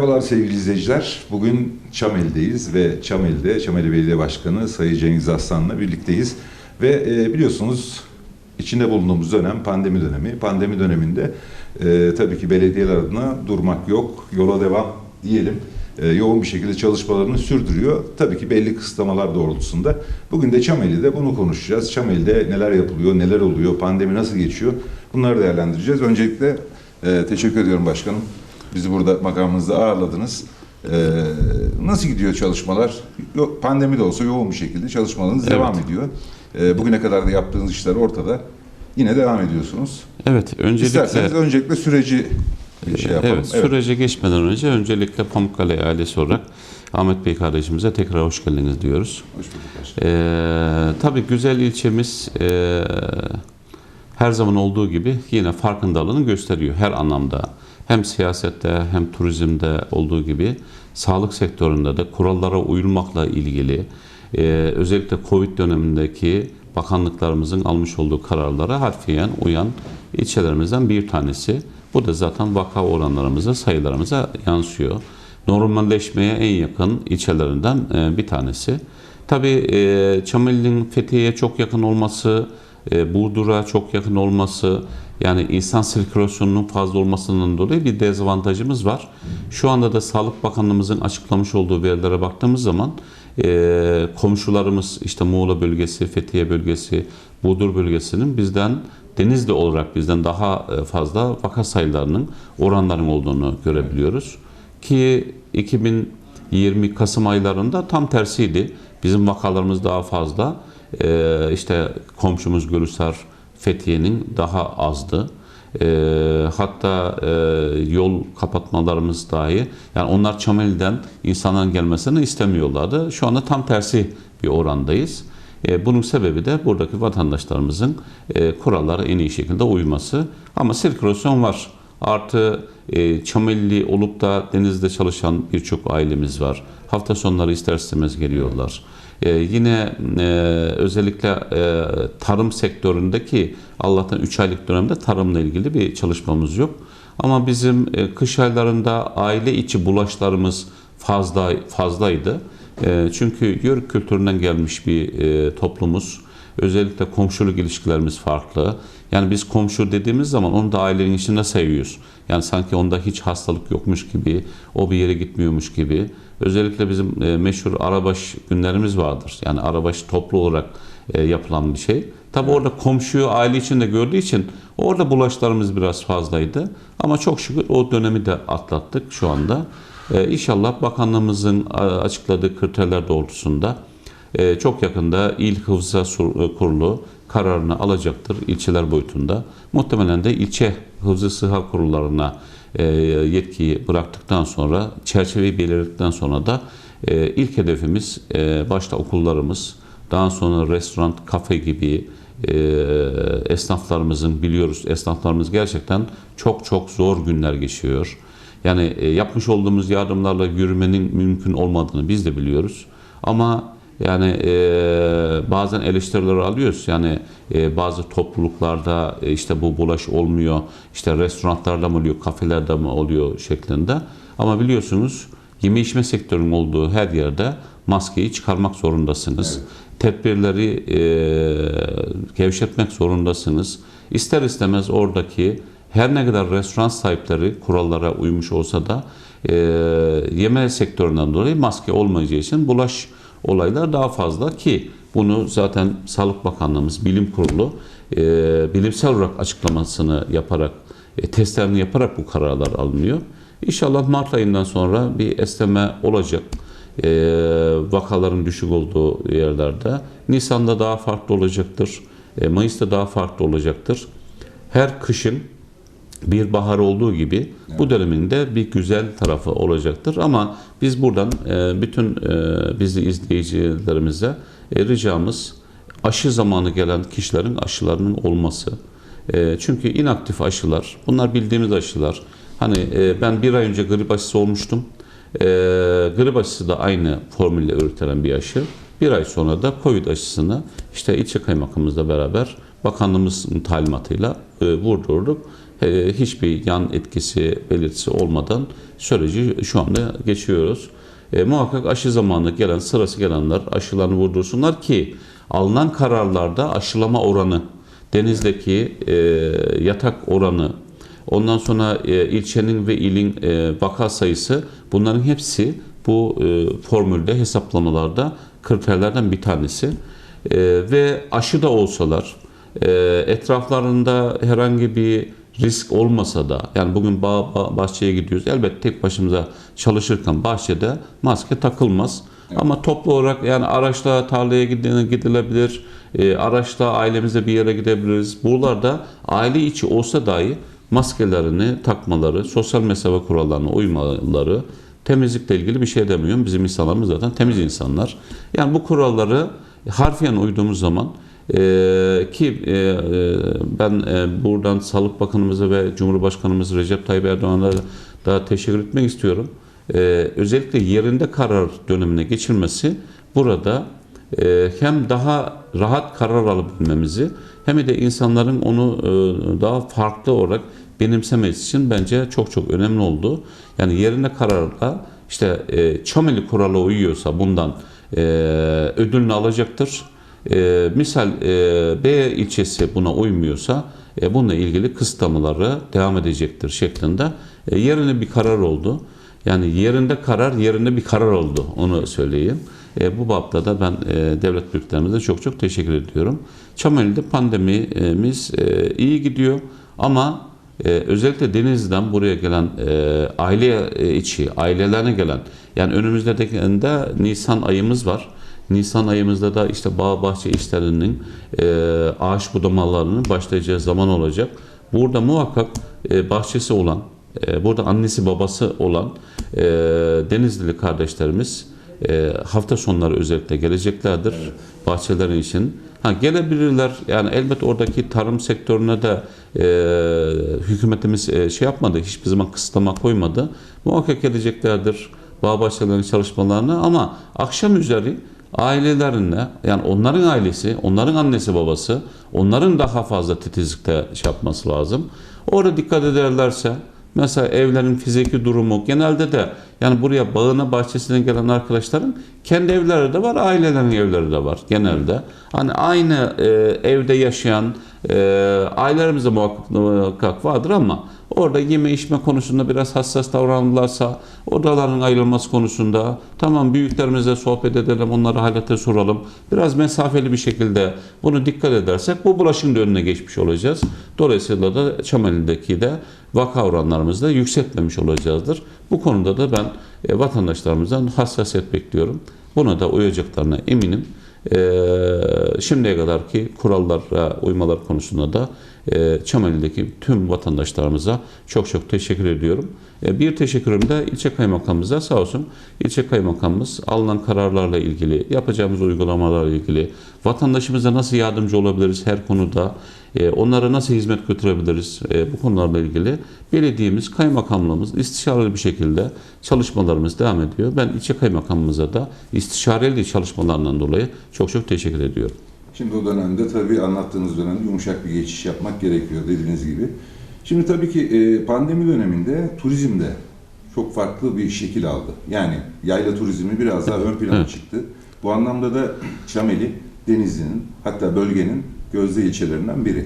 Merhabalar sevgili izleyiciler. Bugün Çamel'deyiz ve Çamel'de Çameli Belediye Başkanı Sayın Cengiz Aslan'la birlikteyiz. Ve e, biliyorsunuz içinde bulunduğumuz dönem pandemi dönemi. Pandemi döneminde e, tabii ki belediyeler adına durmak yok, yola devam diyelim. E, yoğun bir şekilde çalışmalarını sürdürüyor. Tabii ki belli kısıtlamalar doğrultusunda. Bugün de Çameli'de bunu konuşacağız. Çameli'de neler yapılıyor, neler oluyor, pandemi nasıl geçiyor bunları değerlendireceğiz. Öncelikle e, teşekkür ediyorum başkanım. Bizi burada makamınızda ağırladınız. Ee, nasıl gidiyor çalışmalar? Yo- Pandemi de olsa yoğun bir şekilde çalışmalarınız Evet. devam ediyor. Ee, bugüne kadar da yaptığınız işler ortada. Yine devam ediyorsunuz. Evet, öncelikle İsterseniz öncelikle süreci bir şey yapalım. evet, sürece geçmeden önce öncelikle Pamukkale ailesi olarak Ahmet Bey kardeşimize tekrar hoş geldiniz diyoruz. Hoş bulduk. Ee, tabii güzel ilçemiz e, her zaman olduğu gibi yine farkındalığını gösteriyor her anlamda. Hem siyasette hem turizmde olduğu gibi sağlık sektöründe de kurallara uyulmakla ilgili e, özellikle Covid dönemindeki bakanlıklarımızın almış olduğu kararlara harfiyen uyan ilçelerimizden bir tanesi. Bu da zaten vaka oranlarımıza, sayılarımıza yansıyor. Normalleşmeye en yakın ilçelerinden e, bir tanesi. Tabii e, Çameli'nin Fethiye'ye çok yakın olması, e, Burdur'a çok yakın olması, yani insan sirkülasyonunun fazla olmasından dolayı bir dezavantajımız var. Şu anda da Sağlık Bakanlığımızın açıklamış olduğu verilere baktığımız zaman e, komşularımız işte Muğla bölgesi, Fethiye bölgesi, Burdur bölgesinin bizden Denizli olarak bizden daha e, fazla vaka sayılarının oranların olduğunu görebiliyoruz. Ki 2020 Kasım aylarında tam tersiydi. Bizim vakalarımız daha fazla. Ee, işte komşumuz Gülüsar Fethiye'nin daha azdı. Ee, hatta e, yol kapatmalarımız dahi yani onlar Çameli'den insanların gelmesini istemiyorlardı. Şu anda tam tersi bir orandayız. E, bunun sebebi de buradaki vatandaşlarımızın e, kurallara en iyi şekilde uyması. Ama sirkülasyon var. Artı e, Çamelli olup da denizde çalışan birçok ailemiz var. Hafta sonları ister istemez geliyorlar. E, yine e, özellikle e, tarım sektöründeki Allah'tan 3 aylık dönemde tarımla ilgili bir çalışmamız yok. Ama bizim e, kış aylarında aile içi bulaşlarımız fazla fazlaydı. E, çünkü yörük kültüründen gelmiş bir e, toplumuz. Özellikle komşuluk ilişkilerimiz farklı. Yani biz komşu dediğimiz zaman onu da ailenin içinde sayıyoruz. Yani sanki onda hiç hastalık yokmuş gibi, o bir yere gitmiyormuş gibi. Özellikle bizim e, meşhur arabaş günlerimiz vardır. Yani arabaş toplu olarak e, yapılan bir şey. Tabi orada komşuyu aile içinde gördüğü için orada bulaşlarımız biraz fazlaydı. Ama çok şükür o dönemi de atlattık şu anda. E, İnşallah bakanlığımızın açıkladığı kriterler doğrultusunda e, çok yakında İl Hıfzı Sur- Kurulu kararını alacaktır ilçeler boyutunda. Muhtemelen de ilçe hıfzı sıha kurullarına e, yetkiyi bıraktıktan sonra, çerçeveyi belirledikten sonra da e, ilk hedefimiz e, başta okullarımız, daha sonra restoran, kafe gibi e, esnaflarımızın biliyoruz esnaflarımız gerçekten çok çok zor günler geçiyor. Yani e, yapmış olduğumuz yardımlarla yürümenin mümkün olmadığını biz de biliyoruz. Ama yani e, bazen eleştiriler alıyoruz. Yani e, bazı topluluklarda e, işte bu bulaş olmuyor. İşte restoranlarda mı oluyor, kafelerde mi oluyor şeklinde. Ama biliyorsunuz yeme içme sektörünün olduğu her yerde maskeyi çıkarmak zorundasınız. Tedbirleri e, gevşetmek zorundasınız. İster istemez oradaki her ne kadar restoran sahipleri kurallara uymuş olsa da e, yeme sektöründen dolayı maske olmayacağı için bulaş olaylar daha fazla ki bunu zaten Sağlık Bakanlığımız, Bilim Kurulu e, bilimsel olarak açıklamasını yaparak, e, testlerini yaparak bu kararlar alınıyor. İnşallah Mart ayından sonra bir esneme olacak. E, vakaların düşük olduğu yerlerde. Nisan'da daha farklı olacaktır. E, Mayıs'ta daha farklı olacaktır. Her kışın bir bahar olduğu gibi bu dönemin de bir güzel tarafı olacaktır. Ama biz buradan e, bütün e, bizi izleyicilerimize e, ricamız aşı zamanı gelen kişilerin aşılarının olması. E, çünkü inaktif aşılar, bunlar bildiğimiz aşılar. Hani e, ben bir ay önce grip aşısı olmuştum. E, grip aşısı da aynı formülle üretilen bir aşı. Bir ay sonra da Covid aşısını işte ilçe kaymakamımızla beraber bakanlığımızın talimatıyla e, vurdurduk. E, hiçbir yan etkisi belirtisi olmadan süreci şu anda geçiyoruz. E, muhakkak aşı zamanı gelen, sırası gelenler aşılarını vurdursunlar ki alınan kararlarda aşılama oranı, denizdeki e, yatak oranı, ondan sonra e, ilçenin ve ilin e, vaka sayısı bunların hepsi bu e, formülde hesaplamalarda kriterlerden bir tanesi. E, ve aşı da olsalar e, etraflarında herhangi bir risk olmasa da yani bugün bağ, bağ- bahçeye gidiyoruz. Elbette tek başımıza çalışırken bahçede maske takılmaz. Ama toplu olarak yani araçla tarlaya gidilebilir e, araçla ailemizle bir yere gidebiliriz. Buralarda aile içi olsa dahi maskelerini takmaları sosyal mesafe kurallarına uymaları temizlikle ilgili bir şey demiyorum. Bizim insanlarımız zaten temiz insanlar. Yani bu kuralları harfiyen uyduğumuz zaman ee, ki e, e, ben e, buradan Sağlık Bakanımıza ve Cumhurbaşkanımız Recep Tayyip Erdoğan'a da teşekkür etmek istiyorum. Ee, özellikle yerinde karar dönemine geçilmesi burada e, hem daha rahat karar alabilmemizi hem de insanların onu e, daha farklı olarak benimsemesi için bence çok çok önemli oldu. Yani yerine kararla işte e, Çameli kuralı uyuyorsa bundan e, ödülünü alacaktır. E, misal e, B ilçesi buna uymuyorsa e, bununla ilgili kısıtlamaları devam edecektir şeklinde e, yerine bir karar oldu. Yani yerinde karar yerinde bir karar oldu onu söyleyeyim. E, bu babda da ben e, devlet büyüklerimize çok çok teşekkür ediyorum. Çameli'de pandemimiz e, iyi gidiyor ama e, özellikle Denizli'den buraya gelen e, aile içi, ailelerine gelen yani önümüzde de Nisan ayımız var. Nisan ayımızda da işte bağ bahçe işlerinin e, ağaç budamalarının başlayacağı zaman olacak. Burada muhakkak e, bahçesi olan, e, burada annesi babası olan Denizlili kardeşlerimiz hafta sonları özellikle geleceklerdir bahçelerin için. Ha gelebilirler yani elbet oradaki tarım sektörüne de e, hükümetimiz e, şey yapmadı hiçbir zaman kısıtlama koymadı. Muhakkak geleceklerdir bağ bahçelerinin çalışmalarına ama akşam üzeri ailelerine yani onların ailesi, onların annesi babası, onların daha fazla titizlikte şey yapması lazım. Orada dikkat ederlerse mesela evlerin fiziki durumu genelde de yani buraya bağına bahçesine gelen arkadaşların kendi evleri de var, ailelerin evleri de var genelde. Hani aynı e, evde yaşayan e, ailelerimiz de muhakkak, muhakkak vardır ama orada yeme içme konusunda biraz hassas davranırlarsa odaların ayrılması konusunda tamam büyüklerimizle sohbet edelim onları halete soralım biraz mesafeli bir şekilde bunu dikkat edersek bu bulaşın önüne geçmiş olacağız. Dolayısıyla da Çameli'deki de vaka oranlarımızı da yükseltmemiş olacağızdır. Bu konuda da ben e, vatandaşlarımızdan hassasiyet bekliyorum. Buna da uyacaklarına eminim. Ee, şimdiye kadar ki kurallara uymalar konusunda da e, Çameli'deki tüm vatandaşlarımıza çok çok teşekkür ediyorum. E, bir teşekkürüm de ilçe kaymakamımıza sağ olsun. İlçe kaymakamımız alınan kararlarla ilgili, yapacağımız uygulamalarla ilgili, vatandaşımıza nasıl yardımcı olabiliriz her konuda, e, onlara nasıl hizmet götürebiliriz e, bu konularla ilgili belediyemiz, kaymakamlığımız istişareli bir şekilde çalışmalarımız devam ediyor. Ben ilçe kaymakamımıza da istişareli çalışmalarından dolayı çok çok teşekkür ediyorum. Şimdi o dönemde tabii anlattığınız dönemde yumuşak bir geçiş yapmak gerekiyor dediğiniz gibi. Şimdi tabii ki e, pandemi döneminde turizm de çok farklı bir şekil aldı. Yani yayla turizmi biraz daha ön plana Evet. çıktı. Bu anlamda da Çameli, Denizli'nin hatta bölgenin gözde ilçelerinden biri.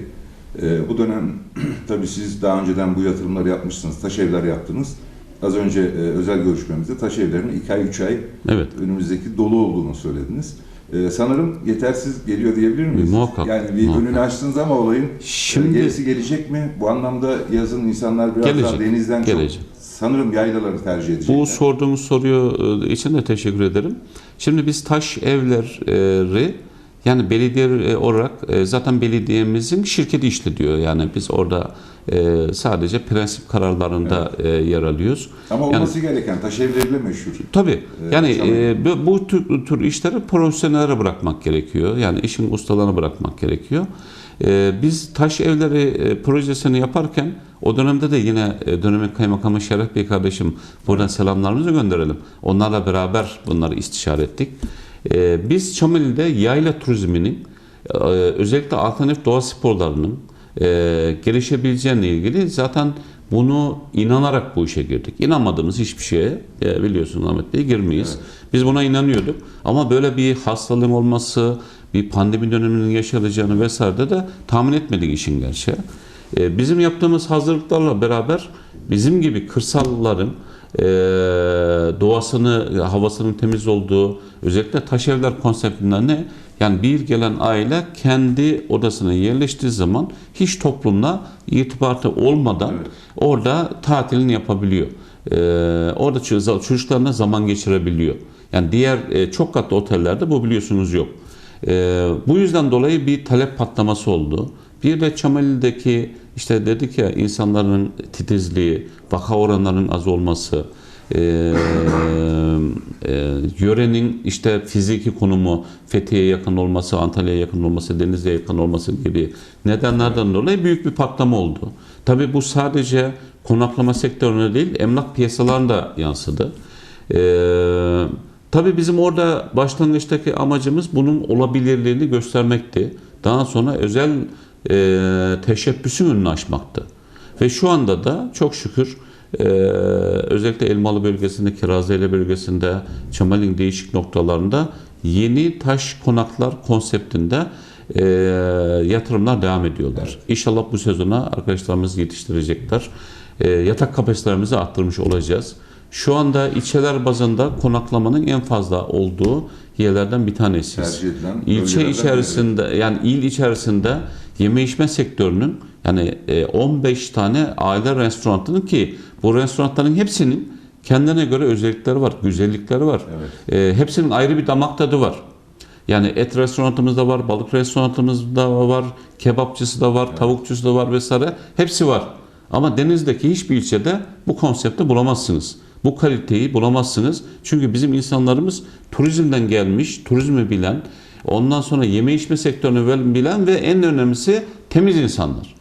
E, bu dönem tabii siz daha önceden bu yatırımları yapmışsınız, taş evler yaptınız. Az önce e, özel görüşmemizde taş evlerinin 2 ay 3 ay Evet. önümüzdeki dolu olduğunu söylediniz. Ee, sanırım yetersiz geliyor diyebilir miyiz? E, muhakkak, Yani bir muhakkak. önünü açtınız ama olayın Şimdi- Şimdi, gerisi gelecek mi? Bu anlamda yazın insanlar biraz Gelecek, daha denizden gelecek. çok sanırım yaylaları tercih edecekler. Bu sorduğumuz soruyu e, için de teşekkür ederim. Şimdi biz taş evleri yani belediye e, olarak e, zaten belediyemizin şirketi işletiyor. Yani biz orada e, sadece prensip kararlarında e, yer alıyoruz. ama yani- olması gereken taş evleriyle meşhur. Tabii. Yani e, bu, bu tür, tür işleri profesyonellere bırakmak gerekiyor. Yani işin ustalarına bırakmak gerekiyor. E, biz taş evleri e, projesini yaparken o dönemde de yine e, dönemin kaymakamı Şeref Bey kardeşim buradan selamlarımızı gönderelim. Onlarla beraber bunları istişare ettik. E, biz Çameli'de yayla turizminin e, özellikle alternatif doğa sporlarının e, gelişebileceğine ilgili zaten bunu inanarak bu işe girdik. İnanmadığımız hiçbir şeye e, biliyorsunuz Ahmet Bey girmeyiz. Biz buna inanıyorduk. Ama böyle bir hastalığın olması, bir pandemi döneminin yaşanacağını vesaire de tahmin etmedik işin gerçeği. E, bizim yaptığımız hazırlıklarla beraber bizim gibi kırsalların e, doğasını, havasının temiz olduğu, özellikle taş evler konseptinden ne? Yani bir gelen aile kendi odasına yerleştiği zaman hiç toplumla irtibatı olmadan Evet. orada tatilini yapabiliyor. E, orada ço- çocuklarına zaman geçirebiliyor. Yani diğer e, çok katlı otellerde bu biliyorsunuz yok. E, bu yüzden dolayı bir talep patlaması oldu. Bir de Çameli'deki işte dedik ya insanların titizliği, vaka oranlarının az olması, e, e, yörenin işte fiziki konumu Fethiye'ye yakın olması, Antalya'ya yakın olması, Denizli'ye yakın olması gibi nedenlerden dolayı büyük bir patlama oldu. Tabii bu sadece konaklama sektörüne değil, emlak piyasalarına da yansıdı. E, tabii bizim orada başlangıçtaki amacımız bunun olabilirliğini göstermekti. Daha sonra özel e, teşebbüsün önünü açmaktı. Ve şu anda da çok şükür e, özellikle Elmalı bölgesinde, Kirazeli bölgesinde, Çamal'in değişik noktalarında yeni taş konaklar konseptinde e, yatırımlar devam ediyorlar. İnşallah bu sezona arkadaşlarımız yetiştirecekler. E, yatak kapasitelerimizi arttırmış olacağız. Şu anda ilçeler bazında konaklamanın en fazla olduğu yerlerden bir tanesiyiz. İlçe içerisinde yani il içerisinde yeme içme sektörünün yani e, 15 tane aile restoranının ki bu restoranların hepsinin kendine göre özellikleri var, güzellikleri var. E, hepsinin ayrı bir damak tadı var. Yani et restoranımız da var, balık restoranımız da var, kebapçısı da var, tavukçusu da var vesaire. Hepsi var. Ama denizdeki hiçbir ilçede bu konsepti bulamazsınız. Bu kaliteyi bulamazsınız. Çünkü bizim insanlarımız turizmden gelmiş, turizmi bilen, ondan sonra yeme içme sektörünü bilen ve en önemlisi temiz insanlar.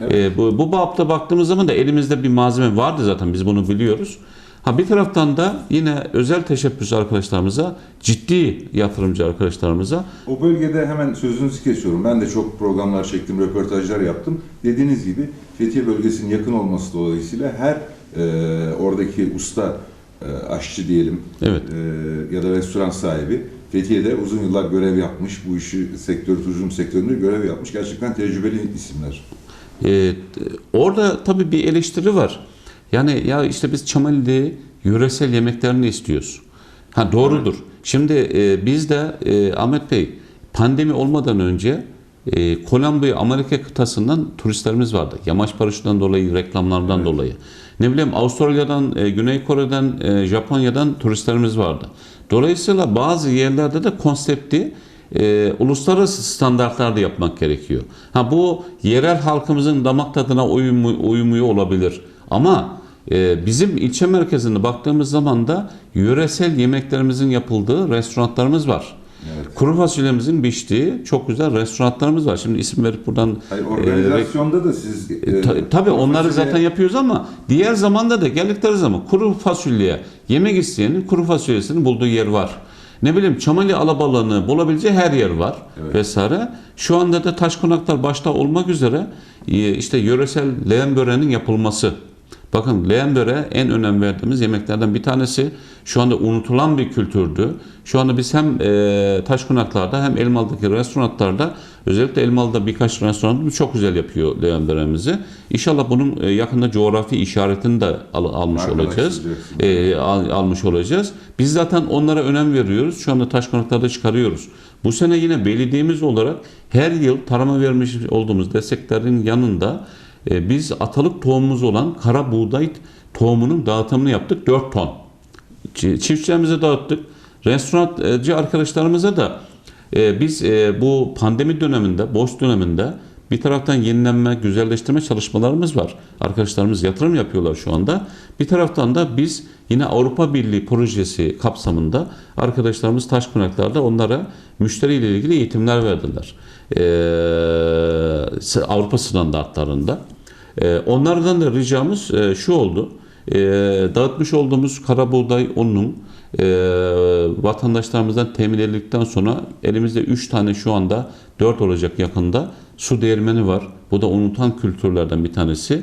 Ee, bu, bu bapta baktığımız zaman da elimizde bir malzeme vardı zaten biz bunu biliyoruz. Ha bir taraftan da yine özel teşebbüs arkadaşlarımıza, ciddi yatırımcı arkadaşlarımıza O bölgede hemen sözünüzü kesiyorum. Ben de çok programlar çektim, röportajlar yaptım. Dediğiniz gibi Fethiye bölgesinin yakın olması dolayısıyla her e, oradaki usta e, aşçı diyelim Evet. e, ya da restoran sahibi Fethiye'de uzun yıllar görev yapmış. Bu işi sektör, turizm sektöründe görev yapmış. Gerçekten tecrübeli isimler. Ee, orada tabii bir eleştiri var. Yani ya işte biz Çamali'de yöresel yemeklerini istiyoruz. Ha doğrudur. Şimdi e, biz de e, Ahmet Bey pandemi olmadan önce e, Kolombiya Amerika kıtasından turistlerimiz vardı. Yamaç paraşütten dolayı, reklamlardan dolayı. Ne bileyim Avustralya'dan, e, Güney Kore'den, e, Japonya'dan turistlerimiz vardı. Dolayısıyla bazı yerlerde de konsepti e, uluslararası standartlarda yapmak gerekiyor. Ha bu yerel halkımızın damak tadına uyumu, olabilir. Ama e, bizim ilçe merkezinde baktığımız zaman da yöresel yemeklerimizin yapıldığı restoranlarımız var. Evet. Kuru fasulyemizin piştiği çok güzel restoranlarımız var. Şimdi isim verip buradan Hayır, e, organizasyonda da siz... e, Ta- Tabii onları fasulye- zaten yapıyoruz ama diğer zamanda da geldikleri zaman kuru fasulye yemek isteyenin kuru fasulyesini bulduğu yer var. Ne bileyim çamali alabalığını bulabileceği her yer var Evet. vesaire. Şu anda da taş konaklar başta olmak üzere e, işte yöresel leğen böreğinin yapılması. Bakın leğen böreği en önem verdiğimiz yemeklerden bir tanesi. Şu anda unutulan bir kültürdü. Şu anda biz hem e, taş konaklarda hem Elmalı'daki restoranlarda özellikle Elmalı'da birkaç restoranımız çok güzel yapıyor leğen böreğimizi. İnşallah bunun e, yakında coğrafi işaretini de al- almış olacağız. Markalaştıracaksınız. E, al- almış olacağız. Biz zaten onlara önem veriyoruz. Şu anda taş konaklarda çıkarıyoruz. Bu sene yine belediyemiz olarak her yıl tarıma vermiş olduğumuz desteklerin yanında e, biz atalık tohumumuz olan kara buğday tohumunun dağıtımını yaptık 4 ton. Çi- Çiftçilerimize dağıttık. Restorancı arkadaşlarımıza da e, biz e, bu pandemi döneminde, boş döneminde bir taraftan yenilenme, güzelleştirme çalışmalarımız var. Arkadaşlarımız yatırım yapıyorlar şu anda. Bir taraftan da biz yine Avrupa Birliği projesi kapsamında arkadaşlarımız taş konaklarda onlara müşteriyle ilgili eğitimler verdiler. Ee, Avrupa standartlarında. Ee, onlardan da ricamız e, şu oldu. Ee, dağıtmış olduğumuz kara buğday ununun e, vatandaşlarımızdan temin edildikten sonra elimizde 3 tane şu anda 4 olacak yakında su değirmeni var. Bu da unutan kültürlerden bir tanesi.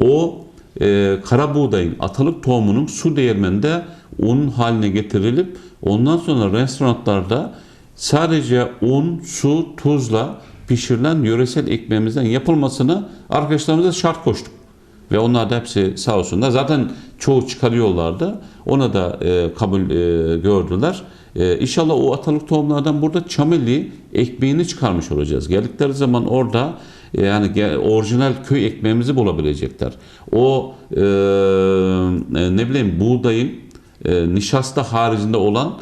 O e, kara buğdayın atalık tohumunun su değirmeninde un haline getirilip ondan sonra restoranlarda sadece un, su, tuzla pişirilen yöresel ekmeğimizden yapılmasını arkadaşlarımıza şart koştuk. Ve onlar da hepsi sağ olsunlar. Zaten çoğu çıkarıyorlardı. Ona da e, kabul e, gördüler. E, inşallah o atalık tohumlardan burada çameli ekmeğini çıkarmış olacağız. Geldikleri zaman orada e, yani orijinal köy ekmeğimizi bulabilecekler. O e, e, ne bileyim buğdayın e, nişasta haricinde olan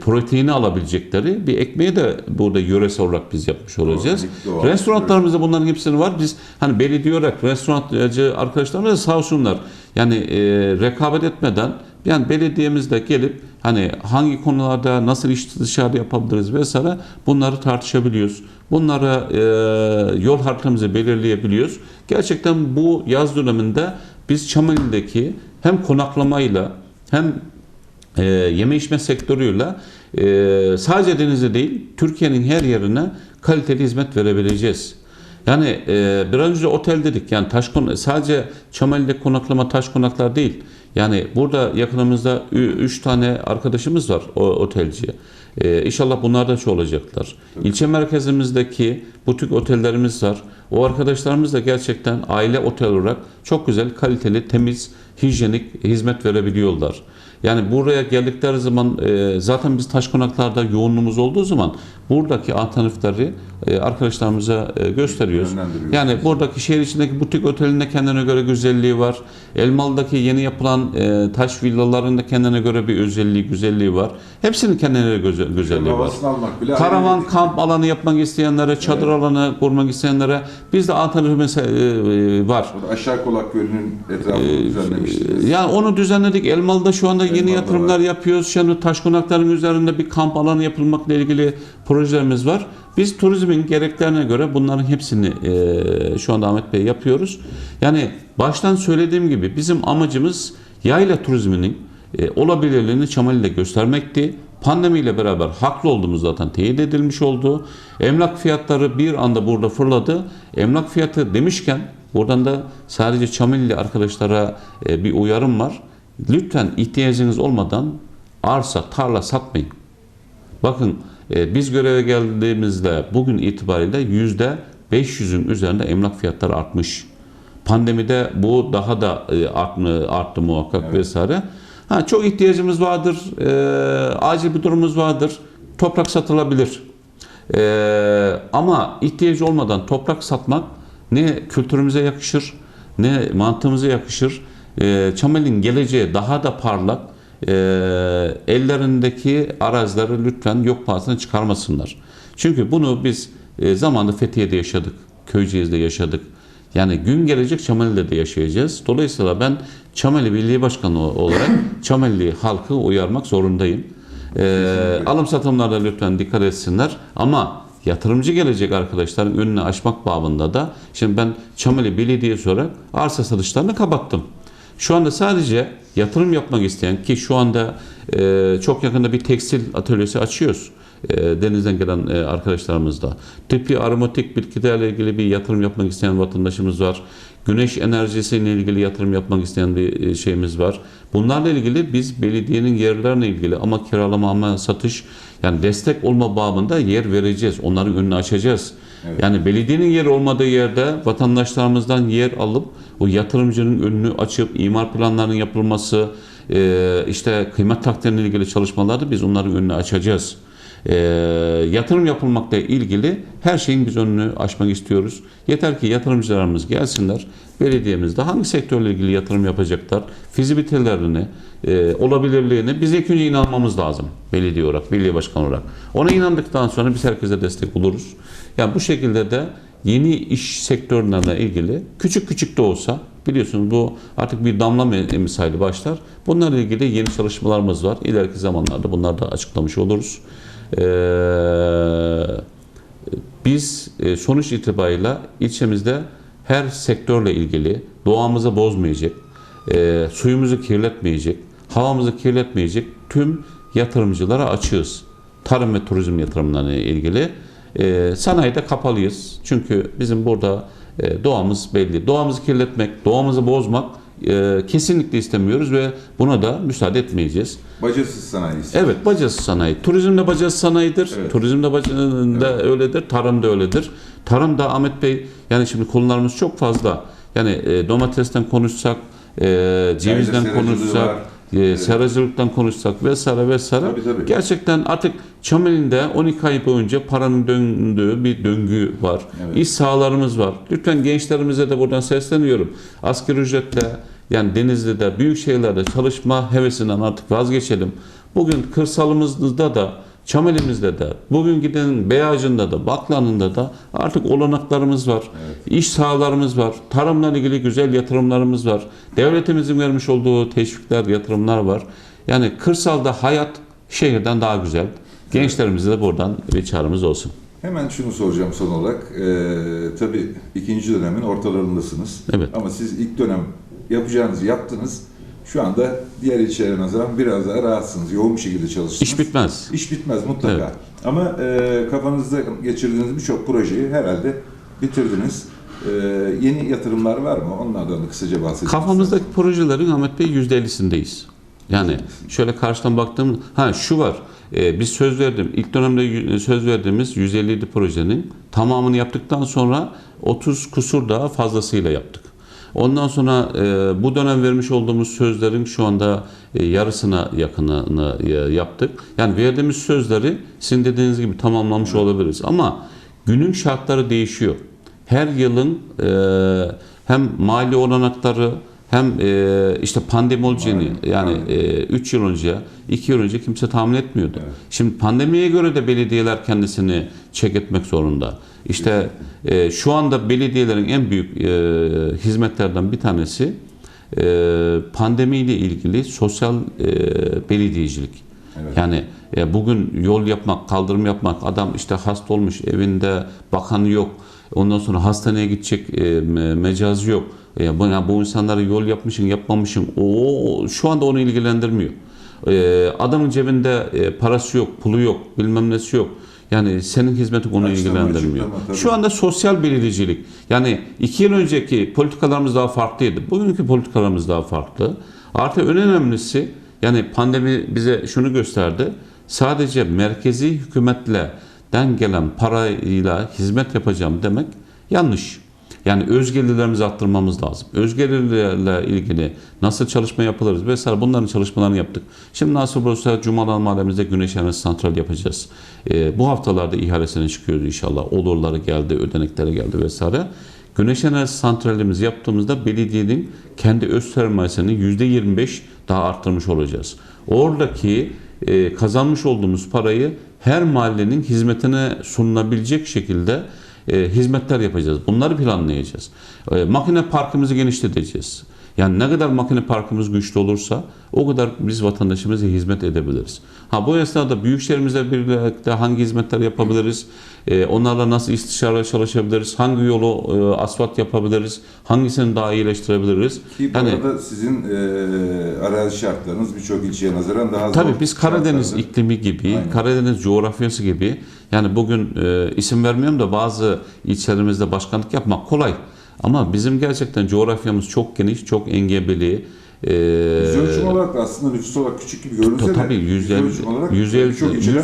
proteini alabilecekleri bir ekmeği de burada yöresel olarak biz yapmış olacağız. Restoranlarımızda bunların hepsini var. Biz hani belediye olarak restorancı arkadaşlarımız da sağ olsunlar. Yani e, rekabet etmeden yani belediyemiz de gelip hani hangi konularda nasıl iş dışarı yapabiliriz vesaire bunları tartışabiliyoruz. Bunlara e, yol haritamızı belirleyebiliyoruz. Gerçekten bu yaz döneminde biz Çameli'deki hem konaklamayla hem e, yeme içme sektörüyle e, sadece denize değil Türkiye'nin her yerine kaliteli hizmet verebileceğiz. Yani e, biraz önce otel dedik yani taş sadece Çameli'de konaklama taş konaklar değil. Yani burada yakınımızda 3 tane arkadaşımız var o otelci. E, inşallah bunlar da çoğalacaklar. İlçe merkezimizdeki butik otellerimiz var. O arkadaşlarımız da gerçekten aile otel olarak çok güzel, kaliteli, temiz, hijyenik hizmet verebiliyorlar. Yani buraya geldikleri zaman e, zaten biz taş konaklarda yoğunluğumuz olduğu zaman buradaki alternatifleri e, arkadaşlarımıza e, gösteriyoruz. Yani buradaki şehir içindeki butik otelinde kendine göre güzelliği var. Elmalı'daki yeni yapılan e, taş villaların da kendine göre bir özelliği, güzelliği var. Hepsinin kendine göre güzel- güzelliği var. Karavan bir- kamp alanı yapmak isteyenlere, çadır alanı kurmak isteyenlere bizde alternatif mesela e, var. Aşağı Kolak Gölü'nün etrafını Ee, düzenlemiştiniz. Yani onu düzenledik. Elmalı'da şu anda yeni Elmalı'da yatırımlar yapıyoruz. Şimdi taş konakların üzerinde bir kamp alanı yapılmakla ilgili projelerimiz var. Biz turizmin gereklerine göre bunların hepsini e, şu anda Ahmet Bey yapıyoruz. Yani baştan söylediğim gibi bizim amacımız yayla turizminin e, olabilirliğini Çamali'de göstermekti. Pandemiyle beraber haklı olduğumuz zaten teyit edilmiş oldu. Emlak fiyatları bir anda burada fırladı. Emlak fiyatı demişken buradan da sadece Çamilli arkadaşlara e, bir uyarım var. Lütfen ihtiyacınız olmadan arsa, tarla satmayın. Bakın e, biz göreve geldiğimizde bugün itibariyle yüzde 500'ün üzerinde emlak fiyatları artmış. Pandemide bu daha da e, arttı, arttı muhakkak vesaire. Ha, çok ihtiyacımız vardır, e, acil bir durumumuz vardır, toprak satılabilir. E, ama ihtiyacı olmadan toprak satmak ne kültürümüze yakışır, ne mantığımıza yakışır. E, Çamel'in geleceği daha da parlak, e, ellerindeki arazileri lütfen yok pahasına çıkarmasınlar. Çünkü bunu biz e, zamanında Fethiye'de yaşadık, Köyceğiz'de yaşadık. Yani gün gelecek Çameli'de de yaşayacağız. Dolayısıyla ben Çameli Belediye Başkanı olarak Çameli halkı uyarmak zorundayım. E, alım satımlarda lütfen dikkat etsinler. Ama yatırımcı gelecek arkadaşların önünü açmak babında da şimdi ben Çameli Belediyesi olarak arsa satışlarını kapattım. Şu anda sadece yatırım yapmak isteyen ki şu anda e, çok yakında bir tekstil atölyesi açıyoruz. E, denizden gelen e, arkadaşlarımız da. Tıbbi aromatik bitkilerle ilgili bir yatırım yapmak isteyen vatandaşımız var. Güneş enerjisiyle ilgili yatırım yapmak isteyen bir e, şeyimiz var. Bunlarla ilgili biz belediyenin yerlerine ilgili ama kiralama ama satış yani destek olma babında yer vereceğiz. Onların önünü açacağız. Yani belediyenin yeri olmadığı yerde vatandaşlarımızdan yer alıp o yatırımcının önünü açıp imar planlarının yapılması, işte kıymet takdirine ilgili çalışmalarda biz onların önünü açacağız. E, yatırım yapılmakla ilgili her şeyin biz önünü açmak istiyoruz. Yeter ki yatırımcılarımız gelsinler. Belediyemizde hangi sektörle ilgili yatırım yapacaklar, fizibilitelerini, e, olabilirliğini biz ilk önce inanmamız lazım belediye olarak, belediye başkanı olarak. Ona inandıktan sonra biz herkese destek oluruz. Yani bu şekilde de yeni iş sektörlerine ilgili küçük küçük de olsa biliyorsunuz bu artık bir damla misali başlar. Bunlarla ilgili yeni çalışmalarımız var. İleriki zamanlarda bunları da açıklamış oluruz. Ee, biz e, sonuç itibariyle ilçemizde her sektörle ilgili doğamızı bozmayacak, e, suyumuzu kirletmeyecek, havamızı kirletmeyecek tüm yatırımcılara açığız. Tarım ve turizm yatırımlarına ilgili. E, sanayide kapalıyız. Çünkü bizim burada doğamız belli. Doğamızı kirletmek, doğamızı bozmak e, kesinlikle istemiyoruz ve buna da müsaade etmeyeceğiz. Bacasız sanayi. Evet, bacası sanayi. Turizm de bacası sanayidir. Evet. Turizm de bacası da öyledir. Tarım da öyledir. Tarım da Ahmet Bey, yani şimdi konularımız çok fazla. Yani e, domatesten konuşsak, e, cevizden konuşsak, var. E, seracılıktan konuşsak vesaire vesaire. Tabii, tabii. Gerçekten artık Çameli'nde 12 ay boyunca paranın döndüğü bir döngü var. Evet. İş sahalarımız var. Lütfen gençlerimize de buradan sesleniyorum. Asgari ücretle yani Denizli'de, büyük şehirlerde çalışma hevesinden artık vazgeçelim. Bugün kırsalımızda da, Çamel'imizde de, bugün giden Beyacı'nda da, Baklan'ında da artık olanaklarımız var. İş sahalarımız var. Tarımla ilgili güzel yatırımlarımız var. Devletimizin vermiş olduğu teşvikler, yatırımlar var. Yani kırsalda hayat şehirden daha güzel. Gençlerimize de buradan bir çağrımız olsun. Hemen şunu soracağım son olarak. Ee, tabii ikinci dönemin ortalarındasınız. Evet. Ama siz ilk dönem yapacağınızı yaptınız. Şu anda diğer ilçelere nazaran biraz daha rahatsınız. Yoğun bir şekilde çalıştınız. İş bitmez. İş bitmez mutlaka. Evet. Ama e, kafanızda geçirdiğiniz birçok projeyi herhalde bitirdiniz. E, yeni yatırımlar var mı? Onlardan da kısaca bahsedelim. Kafamızdaki projelerin Ahmet Bey %50'sindeyiz. Yani şöyle karşıdan baktığım ha şu var. e, biz söz verdim. İlk dönemde y- söz verdiğimiz 157 projenin tamamını yaptıktan sonra 30 kusur daha fazlasıyla yaptık. Ondan sonra e, bu dönem vermiş olduğumuz sözlerin şu anda e, yarısına yakınını e, yaptık. Yani verdiğimiz sözleri sizin dediğiniz gibi tamamlamış olabiliriz. Ama günün şartları değişiyor. Her yılın e, hem mali olanakları hem e, işte pandemi olacağını yani 3 yıl önce, 2 yıl önce kimse tahmin etmiyordu. Evet. Şimdi pandemiye göre de belediyeler kendisini çek etmek zorunda. İşte e, şu anda belediyelerin en büyük e, hizmetlerden bir tanesi e, pandemiyle ilgili sosyal e, belediyecilik. Evet. Yani e, bugün yol yapmak, kaldırım yapmak, adam işte hasta olmuş, evinde bakanı yok. Ondan sonra hastaneye gidecek e, me- mecazı yok. E, bu, yani bu insanlara yol yapmışım, yapmamışım. O şu anda onu ilgilendirmiyor. E, adamın cebinde e, parası yok, pulu yok, bilmem nesi yok. Yani senin hizmetin onu Açıklama, ilgilendirmiyor. açıklama. Şu anda sosyal belediyecilik. Yani iki yıl önceki politikalarımız daha farklıydı. Bugünkü politikalarımız daha farklı. Artı en önemlisi yani pandemi bize şunu gösterdi. Sadece merkezi hükümetle den gelen parayla hizmet yapacağım demek yanlış. Yani özgelirlerimizi arttırmamız lazım. Özgelirlerle ilgili nasıl çalışma yapılırız vesaire bunların çalışmalarını yaptık. Şimdi nasıl olursa Cumalan Mahallemizde güneş enerjisi santral yapacağız. Ee, bu haftalarda ihalesine çıkıyoruz inşallah. Olurları geldi, ödenekleri geldi vesaire. Güneş enerjisi santralimizi yaptığımızda belediyenin kendi öz sermayesini %25 daha arttırmış olacağız. Oradaki e, kazanmış olduğumuz parayı her mahallenin hizmetine sunulabilecek şekilde e, hizmetler yapacağız. Bunları planlayacağız. E, makine parkımızı genişleteceğiz. Yani ne kadar makine parkımız güçlü olursa o kadar biz vatandaşımıza hizmet edebiliriz. Ha bu esnada büyükşehirimizle birlikte hangi hizmetler yapabiliriz? E, onlarla nasıl istişare çalışabiliriz? Hangi yolu e, asfalt yapabiliriz? Hangisini daha iyileştirebiliriz? Ki bu Yani- arada sizin e, arazi şartlarınız birçok ilçeye nazaran daha zor. Tabii biz Karadeniz şartlarda. iklimi gibi, Aynen. Karadeniz coğrafyası gibi yani bugün e, isim vermiyorum da bazı ilçelerimizde başkanlık yapmak kolay. Ama bizim gerçekten coğrafyamız çok geniş, çok engebeli. E, Yüz ölçüm olarak da aslında nüfus olarak küçük gibi görünse de Tabii yüz, ölçüm olarak yüz,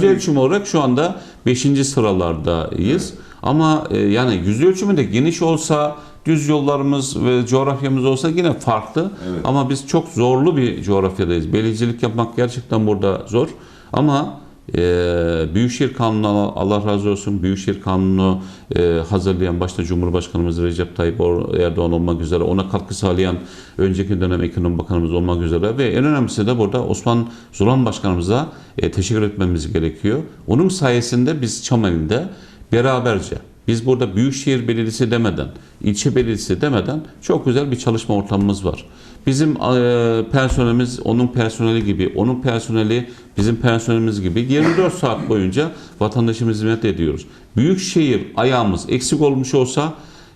ölçüm olarak şu anda 5. sıralardayız. Ama e, yani yüz ölçümü de geniş olsa düz yollarımız ve coğrafyamız olsa yine farklı. Evet. Ama biz çok zorlu bir coğrafyadayız. Belediyelik yapmak gerçekten burada zor. Ama e, Büyükşehir Kanunu Allah- razı olsun Büyükşehir Kanunu e, hazırlayan başta Cumhurbaşkanımız Recep Tayyip Erdoğan olmak üzere ona katkı sağlayan önceki dönem Ekonomi Bakanımız olmak üzere ve en önemlisi de burada Osman Zulan Başkanımıza e, teşekkür etmemiz gerekiyor. Onun sayesinde biz Çameli'de beraberce biz burada Büyükşehir Belediyesi demeden, ilçe belediyesi demeden çok güzel bir çalışma ortamımız var. Bizim e, personelimiz onun personeli gibi, onun personeli bizim personelimiz gibi 24 saat boyunca vatandaşımıza hizmet ediyoruz. Büyükşehir ayağımız eksik olmuş olsa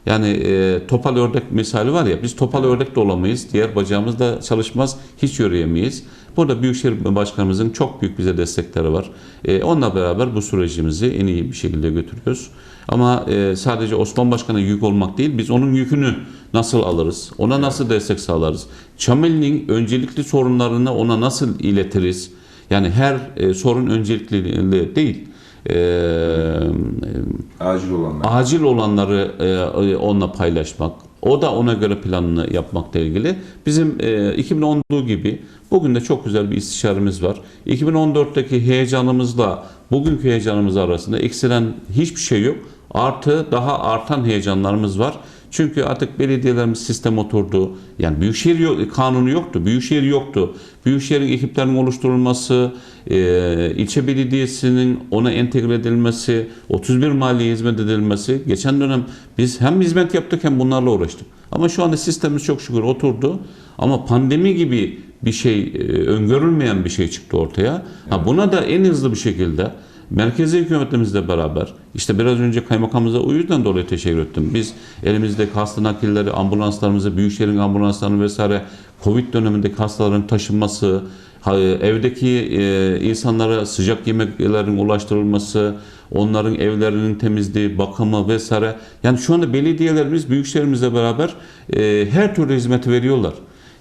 Yani e, topal ördek misali var ya biz topal ördek de olamayız. Diğer bacağımız da çalışmaz. Hiç yürüyemeyiz. Burada Büyükşehir Başkanımızın çok büyük bize destekleri var. E, onunla beraber bu sürecimizi en iyi bir şekilde götürüyoruz. Ama e, sadece Osman Başkan'a yük olmak değil, biz onun yükünü nasıl alırız? Ona nasıl destek sağlarız? Çameli'nin öncelikli sorunlarını ona nasıl iletiriz? Yani her e, sorun öncelikli değil. E, Acil olanlar. acil olanları e, onunla paylaşmak, o da ona göre planını yapmakla ilgili. Bizim e, 2010 olduğu gibi bugün de çok güzel bir istişaremiz var. 2014'teki heyecanımızla bugünkü heyecanımız arasında eksilen hiçbir şey yok. Artı daha artan heyecanlarımız var. Çünkü artık belediyelerimiz sistem oturdu. Yani Büyükşehir kanunu yoktu. Büyükşehir yoktu. Büyükşehir'in ekiplerinin oluşturulması, e, ilçe belediyesinin ona entegre edilmesi, 31 mahalleye hizmet edilmesi. Geçen dönem biz hem hizmet yaptık hem bunlarla uğraştık. Ama şu anda sistemimiz çok şükür oturdu. Ama pandemi gibi bir şey, e, öngörülmeyen bir şey çıktı ortaya. Ha, buna da en hızlı bir şekilde merkezi hükümetimizle beraber işte biraz önce kaymakamımıza o yüzden dolayı teşekkür ettim. Biz elimizdeki hasta nakilleri, ambulanslarımızı, büyükşehirin ambulanslarını vesaire Covid dönemindeki hastaların taşınması, evdeki e, insanlara sıcak yemeklerin ulaştırılması, onların evlerinin temizliği, bakımı vesaire. Yani şu anda belediyelerimiz büyükşehirimizle beraber e, her türlü hizmeti veriyorlar.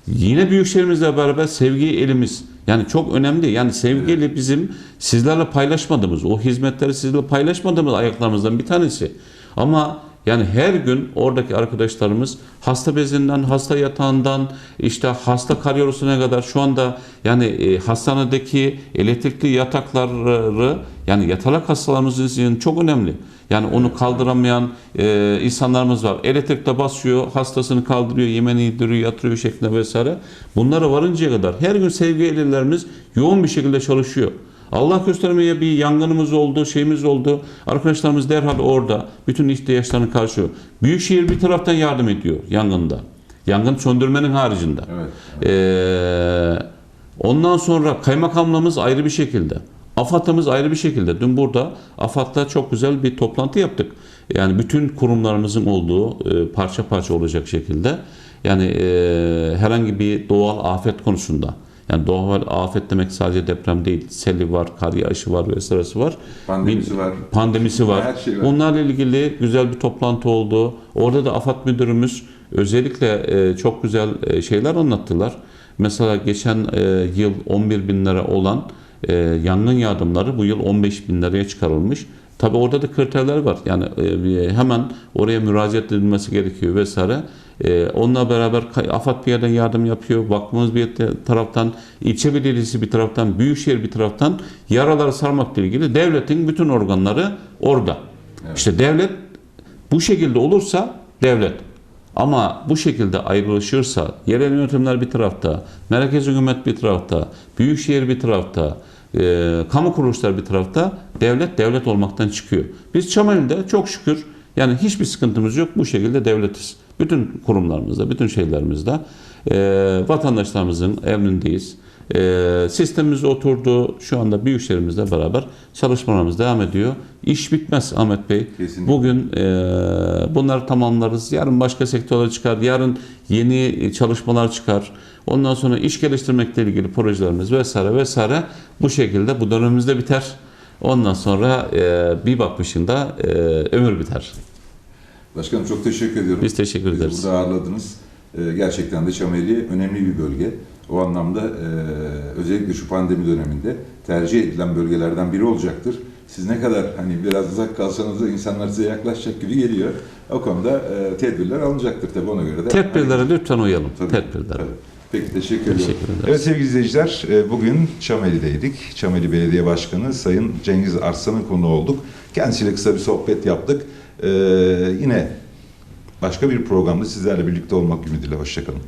Yine büyükşehirimizle beraber sevgi elimiz. Yani çok önemli. Yani sevgiyle bizim sizlerle paylaşmadığımız, o hizmetleri sizlerle paylaşmadığımız ayaklarımızdan bir tanesi. Ama yani her gün oradaki arkadaşlarımız hasta bezinden, hasta yatağından, işte hasta karyorosuna kadar şu anda yani e, hastanedeki elektrikli yatakları yani yatalak hastalarımız için çok önemli. Yani onu kaldıramayan e, insanlarımız var. Elektrikte basıyor, hastasını kaldırıyor, yemeğini yediriyor, yatırıyor şeklinde vesaire. Bunlara varıncaya kadar her gün sevgi ellerimiz yoğun bir şekilde çalışıyor. Allah göstermeye bir yangınımız oldu, şeyimiz oldu. Arkadaşlarımız derhal orada bütün ihtiyaçlarını karşılıyor. Büyükşehir bir taraftan yardım ediyor yangında. Yangın söndürmenin haricinde. Evet. Ee, ondan sonra kaymakamlığımız ayrı bir şekilde. AFAD'ımız ayrı bir şekilde. Dün burada AFAD'la çok güzel bir toplantı yaptık. Yani bütün kurumlarımızın olduğu e, parça parça olacak şekilde. Yani e, herhangi bir doğal afet konusunda. Yani doğal afet demek sadece deprem değil. Seli var, kar yağışı var vesairesi var. Pandemisi var. Pandemisi var. Her şey var. Bunlarla ilgili güzel bir toplantı oldu. Orada da AFAD müdürümüz özellikle e, çok güzel e, şeyler anlattılar. Mesela geçen e, yıl 11 bin lira olan e, yangın yardımları bu yıl 15 bin liraya çıkarılmış. Tabi orada da kriterler var. Yani e, hemen oraya müracaat edilmesi gerekiyor vesaire. E, onunla beraber AFAD bir yerden yardım yapıyor. Vakfımız bir taraftan, ilçe belediyesi bir taraftan, büyükşehir bir taraftan yaraları sarmakla ilgili devletin bütün organları orada. İşte devlet bu şekilde olursa devlet. Ama bu şekilde ayrılışırsa, yerel yönetimler bir tarafta, merkez hükümet bir tarafta, büyükşehir bir tarafta, e, kamu kuruluşlar bir tarafta, devlet devlet olmaktan çıkıyor. Biz Çameli'de çok şükür yani hiçbir sıkıntımız yok. Bu şekilde devletiz. Bütün kurumlarımızda, bütün şeylerimizde e, vatandaşlarımızın emrindeyiz. E, sistemimiz oturdu. Şu anda büyükşehirimizle beraber çalışmalarımız devam ediyor. İş bitmez Ahmet Bey. Kesinlikle. Bugün e, bunları tamamlarız. Yarın başka sektörler çıkar. Yarın yeni çalışmalar çıkar. Ondan sonra iş geliştirmekle ilgili projelerimiz vesaire vesaire bu şekilde bu dönemimizde biter. Ondan sonra e, bir bakmışında e, ömür biter. Başkanım çok teşekkür ediyorum. Biz teşekkür Bizi ederiz. burada ağırladınız. Ee, gerçekten de Çameli önemli bir bölge. O anlamda e, özellikle şu pandemi döneminde tercih edilen bölgelerden biri olacaktır. Siz ne kadar hani biraz uzak kalsanız da insanlar size yaklaşacak gibi geliyor. O konuda e, tedbirler alınacaktır tabii ona göre de. Tedbirlere lütfen uyalım. Tabii, Tedbirlere. tabii. Peki teşekkür ediyorum. Teşekkür ederiz. Evet sevgili izleyiciler, bugün Çameli'deydik. Çameli Belediye Başkanı Sayın Cengiz Arslan'ın konu olduk. Kendisiyle kısa bir sohbet yaptık. E, Yine başka bir programda sizlerle birlikte olmak ümidiyle. Hoşçakalın.